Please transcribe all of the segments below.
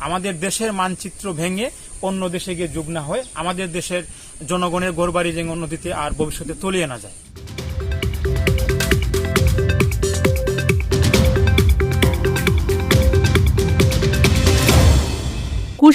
আমাদের দেশের মানচিত্র ভেঙে অন্য দেশে গিয়ে যুগ না হয় আমাদের দেশের জনগণের গোরবাড়ি যেন অন্যদিতে আর ভবিষ্যতে তলিয়ে না যায়।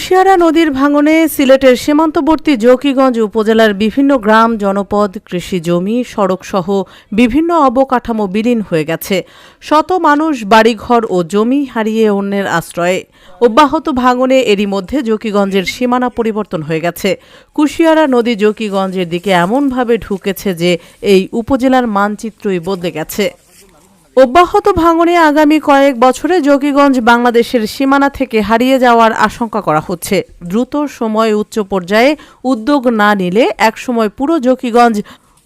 কুশিয়ারা নদীর ভাঙনে সিলেটের সীমান্তবর্তী জকিগঞ্জ উপজেলার বিভিন্ন গ্রাম, জনপদ, কৃষি জমি, সড়কসহ বিভিন্ন অবকাঠামো বিলীন হয়ে গেছে। শত মানুষ বাড়িঘর ও জমি হারিয়ে অন্যের আশ্রয়ে। অব্যাহত ভাঙনে এরই মধ্যে জকিগঞ্জের সীমানা পরিবর্তন হয়ে গেছে। কুশিয়ারা নদী জকিগঞ্জের দিকে এমনভাবে ঢুকেছে যে এই উপজেলার মানচিত্রই বদলে গেছে। অব্যাহত ভাঙনে আগামী কয়েক বছরে যোগীগঞ্জ বাংলাদেশের সীমানা থেকে হারিয়ে যাওয়ার আশঙ্কা করা হচ্ছে। দ্রুত সময় উচ্চ পর্যায়ে উদ্যোগ না নিলে একসময় পুরো যোগীগঞ্জ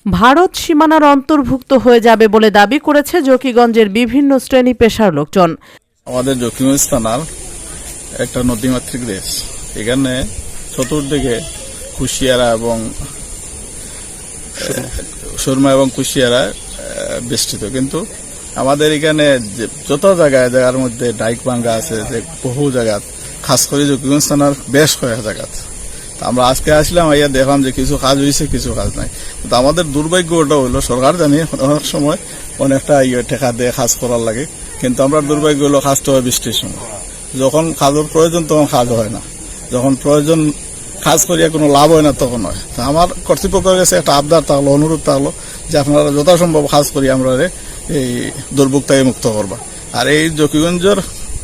ভারত সীমানার অন্তর্ভুক্ত হয়ে যাবে বলে দাবি করেছে জকিগঞ্জের বিভিন্ন শ্রেণি পেশার লোকজন। আমাদের জকিগঞ্জ থানার একটা নদীমাতৃক দেশ। এখানে চতুর্দিকে কুশিয়ারা এবং সুরমা। এবং কুশিয়ারা বেষ্টিত। কিন্তু আমাদের এখানে যত জায়গায়, জায়গার মধ্যে ডাইক ভাঙ্গা আছে, যে বহু জায়গা খাস করে জকিগঞ্জ থানার বেশ কয়েক জায়গা তা আমরা আজকে আসলাম, আইয়া দেখলাম যে কিছু কাজ হয়েছে কিছু কাজ নাই। কিন্তু আমাদের দুর্ভাগ্য ওটা হইল, সরকার জানি অনেক সময় অনেকটা ইয়ে ঠেকা দিয়ে কাজ করার লাগে, কিন্তু আমরা দুর্ভাগ্য হলো কাজটা হয় বৃষ্টির সময় যখন কাজের প্রয়োজন তখন কাজ হয় না। যখন প্রয়োজন কাজ করিয়া কোনো লাভ হয় না তখন হয়। তা আমার কর্তৃপক্ষের কাছে একটা আবদার থাকল, অনুরোধ থাকল যে আপনারা যথাসম্ভব কাজ করি আমরা এই দুর্ভোগ থেকে মুক্ত করবা। আর এই জকিগঞ্জের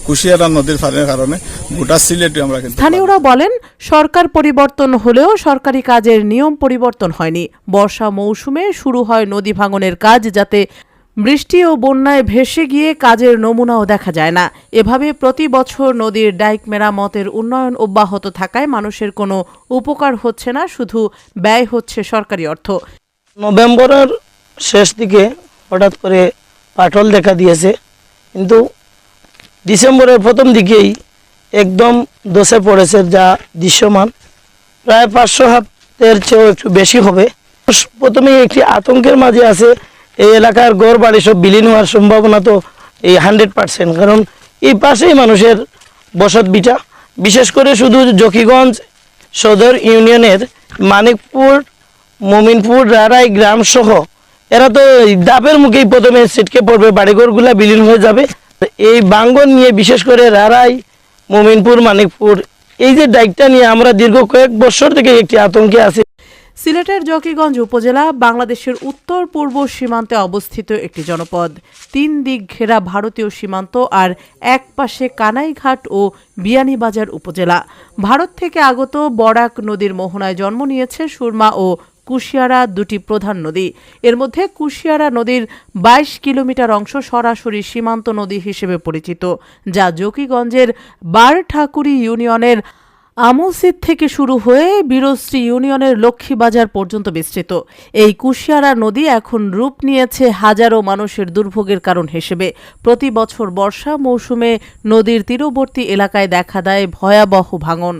কুশিয়ারা নদীর ফানের কারণে গোটা সিলেটে আমরা কিন্তু স্থানীয়রা বলেন সরকার পরিবর্তন হলেও সরকারি কাজের নিয়ম পরিবর্তন হয়নি। বর্ষা মৌসুমে শুরু হয় নদী ভাঙনের কাজ যাতে বৃষ্টি ও বন্যায় ভেসে গিয়ে কাজের নমুনাও দেখা যায় না। এভাবে প্রতি বছর নদীর ডাইক মেরামতের উন্নয়ন অব্যাহত থাকায় মানুষের কোনো উপকার হচ্ছে না শুধু ব্যয় হচ্ছে সরকারি অর্থ। নভেম্বরের শেষ দিকে হঠাৎ করে পাটল দেখা দিয়েছে। কিন্তু ডিসেম্বরের প্রথম দিকেই একদম দোষে পড়েছে যা দৃশ্যমান। প্রায় পাঁচশো হাতের চেয়েও একটু বেশি হবে। প্রথমেই একটি আতঙ্কের মাঝে আছে, এই এলাকার গড় বাড়ি সব বিলীন হওয়ার সম্ভাবনা তো এই হান্ড্রেড পার্সেন্ট। কারণ এই পাশেই মানুষের বসত বিটা। বিশেষ করে শুধু জকিগঞ্জ সদর ইউনিয়নের মানিকপুর, মমিনপুর, রারাই গ্রাম সহ এরা তো ডাবের মুখেই প্রথমে ছিটকে পড়বে, বাড়িঘরগুলা বিলীন হয়ে যাবে। এই বাঙ্গন নিয়ে বিশেষ করে রারাই, মমিনপুর, মানিকপুর, এই যে ডাইকটা নিয়ে আমরা দীর্ঘ কয়েক বছর থেকে একটি আতঙ্কে আছি। সিলেটের জকিগঞ্জ উপজেলা বাংলাদেশের উত্তর পূর্ব সীমান্তে অবস্থিত একটি জনপদ। তিন দিক ঘেরা ভারতীয় সীমান্ত আর এক পাশে কানাইঘাট ও বিয়ানীবাজার উপজেলা। ভারত থেকে আগত বরাক নদীর মোহনায় জন্ম নিয়েছে সুরমা ও কুশিয়ারা দুটি প্রধান নদী। এর মধ্যে কুশিয়ারা নদীর বাইশ কিলোমিটার অংশ সরাসরি সীমান্ত নদী হিসেবে পরিচিত, যা জকিগঞ্জের বারঠাকুরি ইউনিয়নের আমলসিদ থেকে শুরু হয়ে বীরশ্রী ইউনিয়নের লক্ষ্মীবাজার পর্যন্ত বিস্তৃত। এই কুশিয়ারা নদী এখন রূপ নিয়েছে হাজারো মানুষের দুর্ভোগের কারণ হিসেবে। প্রতি বছর বর্ষা মৌসুমে নদীর তীরবর্তী এলাকায় দেখা দেয় ভয়াবহ ভাঙন।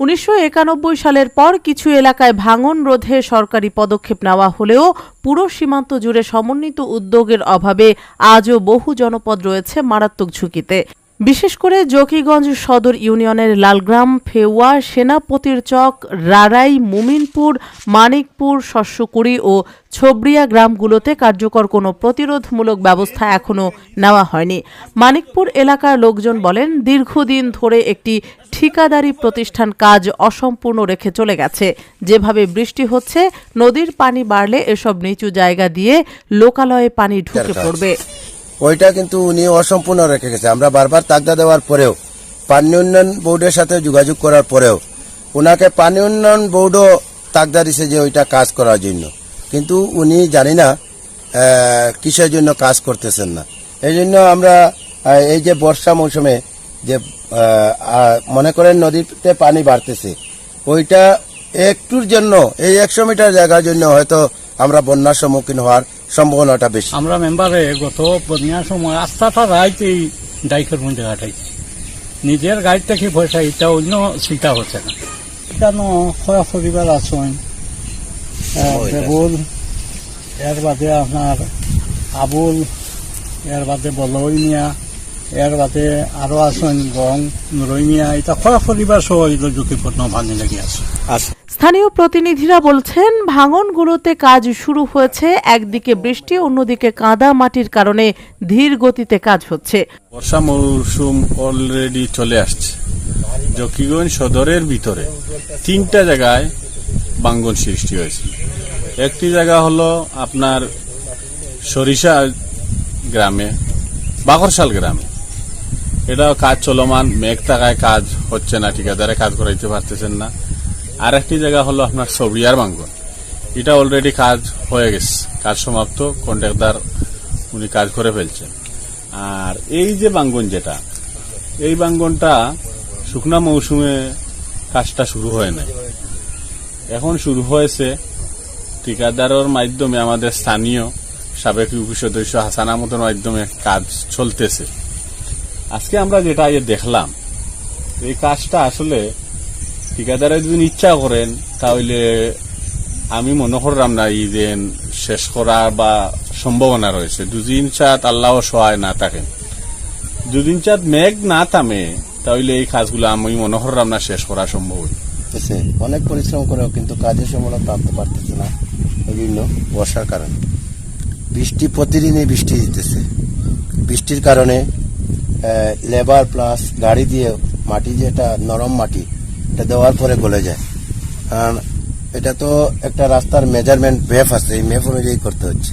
উনিশশো একানব্বই সালের পর কিছু এলাকায় ভাঙন রোধে সরকারি পদক্ষেপ নেওয়া হলেও পুরো সীমান্ত জুড়ে সমন্বিত উদ্যোগের অভাবে আজও বহু জনপদ রয়েছে মারাত্মক ঝুঁকিতে। বিশেষ করে জকিগঞ্জ সদর ইউনিয়নের লালগ্রাম ফেওয়া সেনাপতির চক রারাই মুমিনপুর মানিকপুর শস্যকুড়ি ও ছবরিয়া গ্রামগুলোতে কার্যকর কোনো প্রতিরোধমূলক ব্যবস্থা এখনও নেওয়া হয়নি। মানিকপুর এলাকার লোকজন বলেন দীর্ঘদিন ধরে একটি ঠিকাদারি প্রতিষ্ঠান কাজ অসম্পূর্ণ রেখে চলে গেছে। যেভাবে বৃষ্টি হচ্ছে নদীর পানি বাড়লে এসব নিচু জায়গা দিয়ে লোকালয়ে পানি ঢুকে পড়বে। ওইটা কিন্তু উনি অসম্পূর্ণ রেখে গেছে। আমরা বারবার তাগদা দেওয়ার পরেও, পানি উন্নয়ন বোর্ডের সাথে যোগাযোগ করার পরেও ওনাকে পানি উন্নয়ন বোর্ডও তাগদা দিছে যে ওইটা কাজ করার জন্য। কিন্তু উনি জানি না কিসের জন্য কাজ করতেছেন না। এই জন্য আমরা এই যে বর্ষা মৌসুমে যে মনে করেন নদীতে পানি বাড়তেছে, ওইটা একটুর জন্য, এই একশো মিটার জায়গার জন্য হয়তো আমরা বন্যার সম্মুখীন হওয়ার সম্ভাবনাটা বেশি। আমরা মেম্বারে গত বন্যার সময় আস্থাটা রাইতেই ডাইকের মধ্যে কাটাইছি নিজের গাড়ি থেকে পয়সা এটা অন্য চিন্তা হচ্ছে না। কেন খয়া পরিবার আছেন? বেবুল এর বাদে আপনার আবুল এর বাদে বলই মিয়া এর বাদে আরও আছেন গং রইমিয়া এটা খোয়া পরিবার সহ এটা ঝুঁকিপূর্ণ ভাঙি লাগি আছে। স্থানীয় প্রতিনিধিরা বলছেন ভাঙনগুলোতে কাজ শুরু হয়েছে একদিকে বৃষ্টি অন্যদিকে কাদা মাটির কারণে ধীর গতিতে কাজ হচ্ছে। বর্ষা মৌসুম অলরেডি চলে আসছে। জকিগঞ্জ সদরের ভিতরে তিনটা জায়গায় বাঙ্গন সৃষ্টি হয়েছে। একটি জায়গা হলো আপনার সরিষা গ্রামে বাকরশাল গ্রামে। এটা কাজ চলমান, মেঘ থাকায় কাজ হচ্ছে না, ঠিকাদারে কাজ করাইতে পারতেছেন না। আর একটি জায়গা হলো আপনার সবরিয়ার বাঙ্গন এটা অলরেডি কাজ হয়ে গেছে, কাজ সমাপ্ত কন্ট্রাক্টর উনি কাজ করে ফেলছেন। আর এই যে বাঙ্গন যেটা, এই বাঙ্গনটা শুকনা মৌসুমে কাজটা শুরু হয় নাই। এখন শুরু হয়েছে ঠিকাদারের মাধ্যমে, আমাদের স্থানীয় সাবেক ইউপি সদস্য হাসান আহমদের মাধ্যমে কাজ চলতেছে। আজকে আমরা যেটা আগে দেখলাম, এই কাজটা আসলে ঠিকাদারে যদি ইচ্ছা করেন, তাহলে আমি মনে করলাম না এই দিন শেষ করা বা সম্ভাবনা রয়েছে। দুদিন চাঁদ আল্লাহ সহায় না থাকেন। দুদিন চাঁদ মেঘ না থামে, তাহলে এই কাজগুলো আমি মনে করলাম না শেষ করা সম্ভব। অনেক পরিশ্রম করেও কিন্তু কাজের সফলতা আনতে পারতেছে না বিভিন্ন বর্ষার কারণে। বৃষ্টি প্রতিদিনই বৃষ্টি দিতেছে। বৃষ্টির কারণে লেবার প্লাস গাড়ি দিয়ে মাটি যেটা নরম মাটি, এটা দেওয়ার পরে গলে যায়। কারণ এটা তো একটা রাস্তার মেজারমেন্ট ম্যাপ আছে, এই ম্যাপ অনুযায়ী করতে হচ্ছে।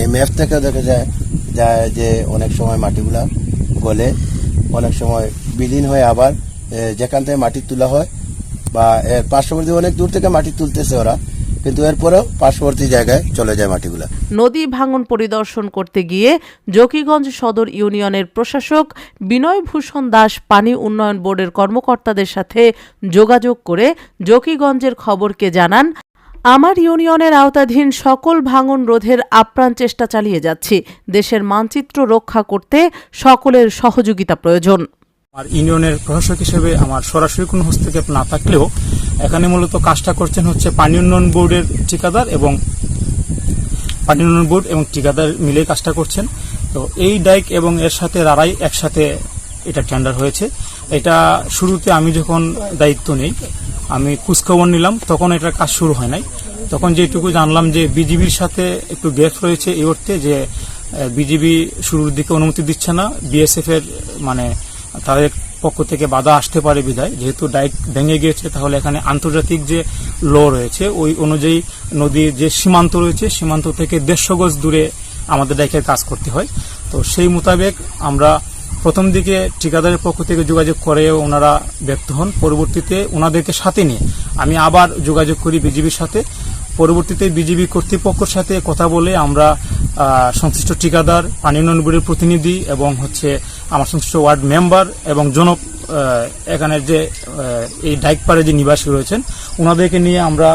এই ম্যাপ থেকে দেখা যায় যায় যে অনেক সময় মাটিগুলা গলে, অনেক সময় বিলীন হয়ে আবার যেখান থেকে মাটি তোলা হয়, বা এর পার্শ্ববর্তী অনেক দূর থেকে মাটি তুলতেছে ওরা কিন্তু এরপরেও পার্শ্ববর্তী জায়গায় চলে যায় মাটিগুলা। নদী ভাঙন পরিদর্শন করতে গিয়ে জকিগঞ্জ সদর ইউনিয়নের প্রশাসক বিনয় ভূষণ দাস পানি উন্নয়ন বোর্ডের কর্মকর্তাদের সাথে যোগাযোগ করে জকিগঞ্জের খবরকে জানান, আমার ইউনিয়নের আওতাধীন সকল ভাঙন রোধের আপ্রাণ চেষ্টা চালিয়ে যাচ্ছি। দেশের মানচিত্র রক্ষা করতে সকলের সহযোগিতা প্রয়োজন। আর ইউনিয়নের প্রশাসক হিসেবে আমার সরাসরি কোনো হস্তক্ষেপ না থাকলেও এখানে মূলত কাজটা করছেন হচ্ছে পানি উন্নয়ন বোর্ডের ঠিকাদার এবং পানি উন্নয়ন বোর্ড এবং ঠিকাদার মিলে কাজটা করছেন। তো এই ডাইক এবং এর সাথে রারাই একসাথে এটা টেন্ডার হয়েছে। এটা শুরুতে আমি যখন দায়িত্ব নেই, আমি কুচখবর নিলাম, তখন এটার কাজ শুরু হয় নাই। তখন যেটুকু জানলাম যে বিজিবির সাথে একটু গ্যাপ রয়েছে এই অর্থে যে বিজিবি শুরুর দিকে অনুমতি দিচ্ছে না, বিএসএফ এর মানে তাদের পক্ষ থেকে বাধা আসতে পারে বিধায় যেহেতু ডাইক ভেঙে গিয়েছে, তাহলে এখানে আন্তর্জাতিক যে ল রয়েছে, ওই অনুযায়ী নদীর যে সীমান্ত রয়েছে, সীমান্ত থেকে দেড়শো গজ দূরে আমাদের ডাইকের কাজ করতে হয়। তো সেই মোতাবেক আমরা প্রথম দিকে ঠিকাদারের পক্ষ থেকে যোগাযোগ করে ওনারা ব্যক্ত হন। পরবর্তীতে ওনাদেরকে সাথে নিয়ে আমি আবার যোগাযোগ করি বিজিবির সাথে। পরবর্তীতে বিজিবি কর্তৃপক্ষের সাথে কথা বলে আমরা সংশ্লিষ্ট ঠিকাদার পানি উন্নয়ন বোর্ডের প্রতিনিধি এবং হচ্ছে আমার সংশ্লিষ্ট ওয়ার্ড মেম্বার এবং জন আহ, এখানের যে এই ডাইক পাড়ে যে নিবাসী রয়েছেন ওনাদেরকে নিয়ে আমরা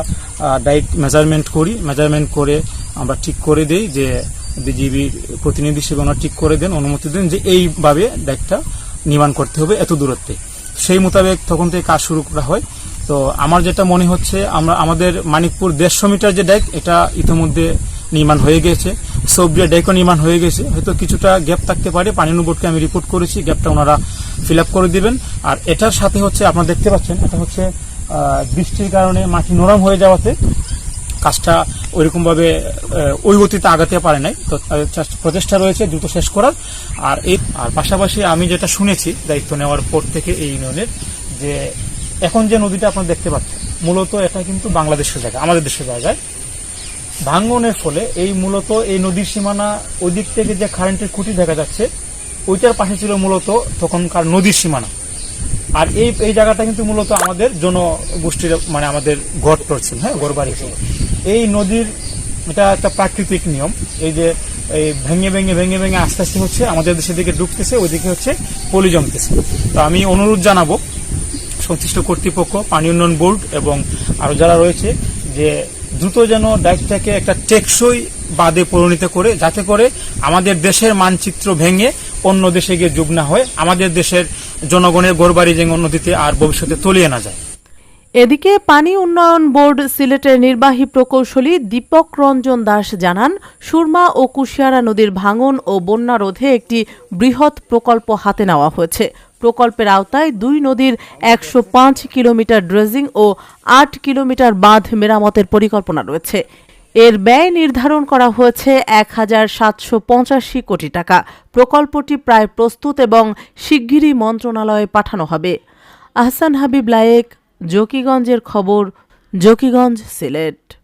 ডাইক মেজারমেন্ট করি। মেজারমেন্ট করে আমরা ঠিক করে দিই যে বিজিবির প্রতিনিধি হিসেবে ওনারা ঠিক করে দেন অনুমতি দেন যে এইভাবে ডাইকটা নির্মাণ করতে হবে এত দূরত্বে। সেই মোতাবেক তখন থেকে কাজ শুরু করা হয়। তো আমার যেটা মনে হচ্ছে আমরা আমাদের মানিকপুর দেড়শো মিটার যে ডাইক এটা ইতিমধ্যে নির্মাণ হয়ে গেছে। সবরিয়া ডেকও নির্মাণ হয়ে গেছে। হয়তো কিছুটা গ্যাপ থাকতে পারে। পানি বোর্ডকে আমি রিপোর্ট করেছি। গ্যাপটা ওনারা ফিল করে দিবেন। আর এটার সাথে হচ্ছে আপনারা দেখতে পাচ্ছেন, এটা হচ্ছে বৃষ্টির কারণে মাটি নরম হয়ে যাওয়াতে কাজটা ওইরকম ভাবে ওই গতিতে আগাতে পারে নাই। তো প্রচেষ্টা রয়েছে দ্রুত শেষ করার। আর এই আর পাশাপাশি আমি যেটা শুনেছি, দায়িত্ব নেওয়ার পর থেকে এই ইউনিয়নের, যে এখন যে নদীটা আপনারা দেখতে পাচ্ছেন, মূলত এটা কিন্তু বাংলাদেশের জায়গা, আমাদের দেশের জায়গায়। ভাঙ্গনের ফলে এই মূলত এই নদীর সীমানা ওই দিক থেকে যে কারেন্টের খুঁটি দেখা যাচ্ছে, ওইটার পাশে ছিল মূলত তখনকার নদীর সীমানা। আর এই এই জায়গাটা কিন্তু মূলত আমাদের জনগোষ্ঠীর মানে আমাদের গড় টর হ্যাঁ গড় বাড়ি ছিল এই নদীর এটা একটা প্রাকৃতিক নিয়ম। এই যে, এই ভেঙে ভেঙে ভেঙে ভেঙে আস্তে আস্তে হচ্ছে, আমাদের দেশের দিকে ঢুকতেছে, ওইদিকে হচ্ছে পলি জমতেছে। তো আমি অনুরোধ জানাব, সংশ্লিষ্ট কর্তৃপক্ষ, পানি উন্নয়ন বোর্ড এবং আরও যারা রয়েছে, যে দ্রুত যেন ডাইকটাকে একটা টেকসই বাদে পরিণত করে, যাতে করে আমাদের দেশের মানচিত্র ভেঙে অন্য দেশে গিয়ে যোগ না হয়, আমাদের দেশের জনগণের গড়বাড়ি যেন অন্যদিতে আর ভবিষ্যতে তলিয়ে না যায়। এদিকে পানি উন্নয়ন বোর্ড সিলেটের নির্বাহী প্রকৌশলী দীপক রঞ্জন দাস জানান, সুরমা ও কুশিয়ারা নদীর ভাঙন ও বন্যা রোধে একটি বৃহৎ প্রকল্প হাতে নেওয়া হয়েছে। প্রকল্পের আওতায় দুই নদীর একশো পাঁচ কিলোমিটার ড্রেজিং ও আট কিলোমিটার বাঁধ মেরামতের পরিকল্পনা রয়েছে। এর ব্যয় নির্ধারণ করা হয়েছে এক হাজার সাতশো পঁচাশি কোটি টাকা। প্রকল্পটি প্রায় প্রস্তুত এবং শিগগিরই মন্ত্রণালয়ে পাঠানো হবে। আহসান হাবিব লায়েক, জকিগঞ্জের খবর, জকিগঞ্জ সিলেট।